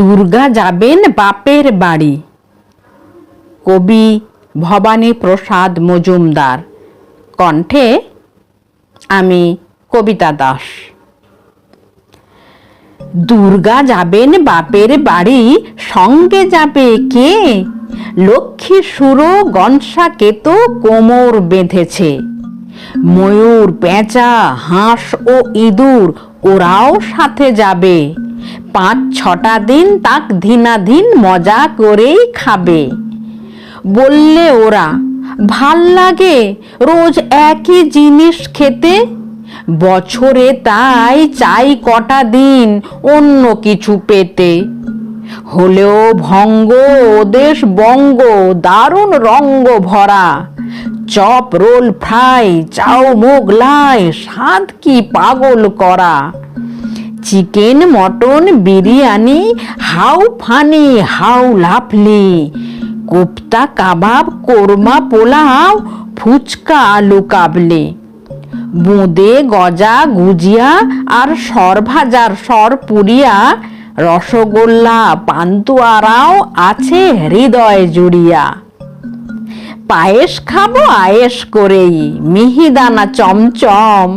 দুর্গা যাবেন বাপের বাড়ি। কবি ভবানী প্রসাদ মজুমদার। কণ্ঠে আমি কবিতা দাস। দুর্গা যাবেন বাপের বাড়ি, সঙ্গে যাবে কে? লক্ষ্মী সুরো গনসাকে তো কোমর বেঁধেছে। ময়ূর পেঁচা, হাঁস ও ইঁদুর, ওরাও সাথে যাবে। পাঁচ ছটা দিন তাক ধিনাধীন মজা করেই খাবে। বললে ওরা, ভালো লাগে রোজ একই জিনিস খেতে? বছরে তাই চাই কটা দিন অন্য কিছু পেতে। হলেও ভঙ্গ ওদেশ বঙ্গ, দারুণ রঙ্গ ভরা। Chop roll fry chow Mughlai স্বাদ কি পাগল করা? Chicken, mutton, biryani how funny how লাফলি kofta, kebab, korma, pulao, fuchka, আলু কাবলি। বোঁদে, গজা, গুজিয়া আর সর ভাজার সর পুরিয়া, রসগোল্লা, পান্তুয়ারাও আছে হৃদয় জুড়িয়া। পায়েস খাব, আয়েস করেই, মিহিদানা চমচম।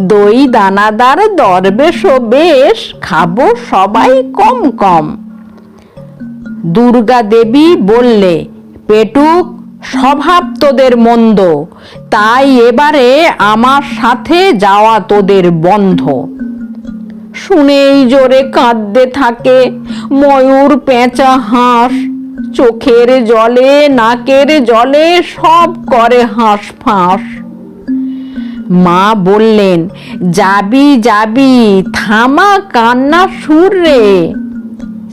দই, দানাদার দরবেশ বেশ খাব সবাই কম কম। দুর্গা দেবী বললে, পেটুক, স্বভাব তোদের মন্দ, তাই এবারে আমার সাথে যাওয়া তোদের বন্ধ। শুনেই জোরে কাঁদতে থাকে, ময়ূর পেঁচা হাঁস, চোখের জলে, নাকের জলে সব করে হাঁস ফাঁস। মা বললেন, যাবি যাবি, থামা কান্না সুর রে।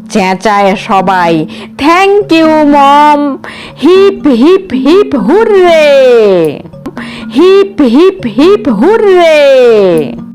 চেঁচায় সবাই thank you mom hip hip hip hurray hip hip hip, hurray.